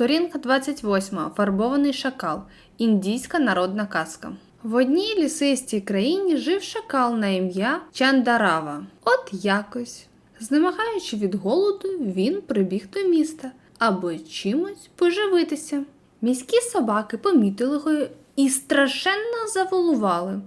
Сторінка 28. Фарбований шакал. Індійська народна казка. В одній лісистій країні жив шакал на ім'я Чандарава. От якось, знемагаючи від голоду, він прибіг до міста, аби чимось поживитися. Міські собаки помітили його і страшенно заволували,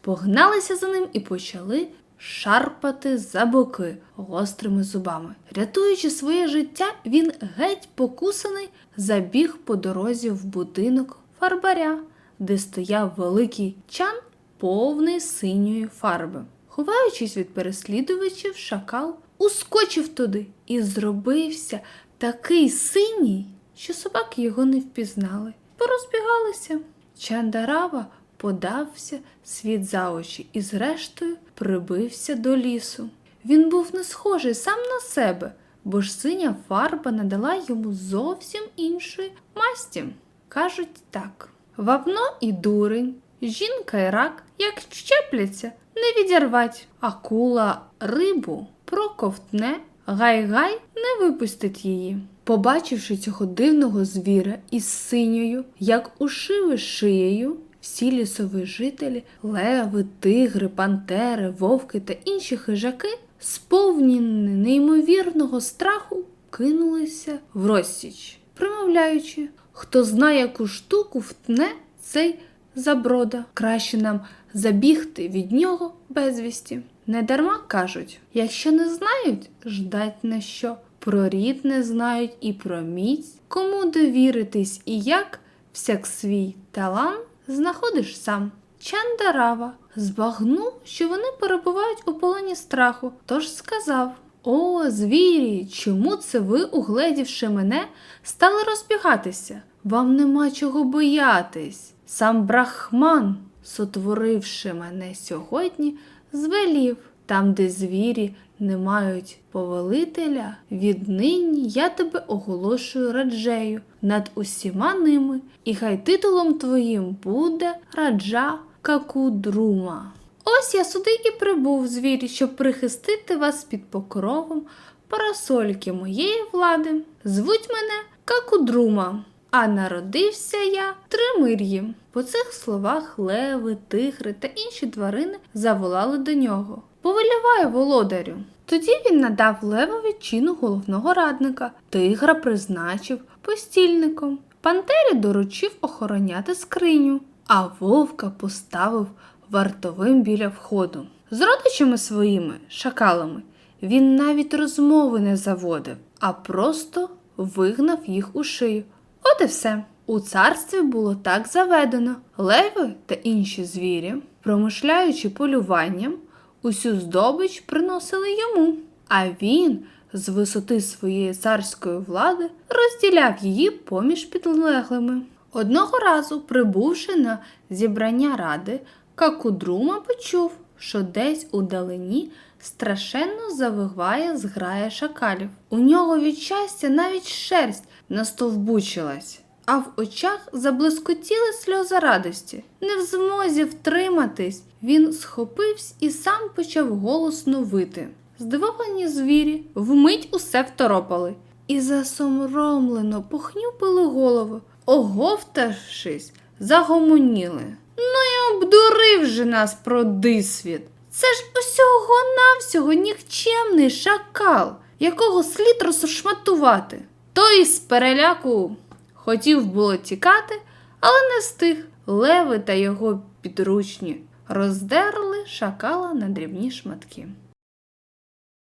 погналися за ним і почали шарпати за боки гострими зубами. Рятуючи своє життя, він геть покусаний забіг по дорозі в будинок фарбаря, де стояв великий чан, повний синьої фарби. Ховаючись від переслідувачів, шакал ускочив туди і зробився такий синій, що собаки його не впізнали, порозбігалися. Чандарава подався світ за очі і, зрештою, прибився до лісу. Він був не схожий сам на себе, бо ж синя фарба надала йому зовсім іншої масті. Кажуть так: вапно і дурень, жінка і рак, як щепляться, не відірвать, акула рибу проковтне, гай-гай не випустить її. Побачивши цього дивного звіра із синьою, як ушиви шиєю, всі лісові жителі, леви, тигри, пантери, вовки та інші хижаки, сповнені неймовірного страху, кинулися в розсіч, промовляючи, хто знає, яку штуку втне цей заброда. Краще нам забігти від нього безвісті. Недарма кажуть, якщо не знають, ждать на що. Про рід не знають і про міць, кому довіритись і як всяк свій талант знаходиш сам. Чандарава збагнув, що вони перебувають у полоні страху, тож сказав: О, звірі, чому це ви, угледівши мене, стали розбігатися? Вам нема чого боятись. Сам брахман, сотворивши мене сьогодні, звелів там, де звірі не мають повелителя, віднині я тебе оголошую раджею над усіма ними, і хай титулом твоїм буде раджа Какудрума. Ось я сюди і прибув звірі, щоб прихистити вас під покровом парасольки моєї влади. Звуть мене Какудрума. А народився я Тримир'ї. По цих словах леви, тигри та інші тварини заволали до нього. Повеліває володарю. Тоді він надав левові чину головного радника, тигра призначив постільником, пантері доручив охороняти скриню, а вовка поставив вартовим біля входу. З родичами своїми, шакалами, він навіть розмови не заводив, а просто вигнав їх у шию. От і все. У царстві було так заведено. Леви та інші звірі, промишляючи полюванням, усю здобич приносили йому, а він з висоти своєї царської влади розділяв її поміж підлеглими. Одного разу, прибувши на зібрання ради, Какудрума почув, що десь у далині страшенно завиває зграя шакалів. У нього від щастя навіть шерсть настовбучилась, а в очах заблискотіли сльози радості. Не в змозі втриматись, він схопився і сам почав голосно вити. Здивовані звірі вмить усе второпали і засомромлено похнюпили голови, оговтавшись, загомоніли. Ну і обдурив же нас продисвіт. Це ж усього навсього нікчемний шакал, якого слід розшматувати. Той з переляку хотів було тікати, але не встиг. Леви та його підручні роздерли шакала на дрібні шматки.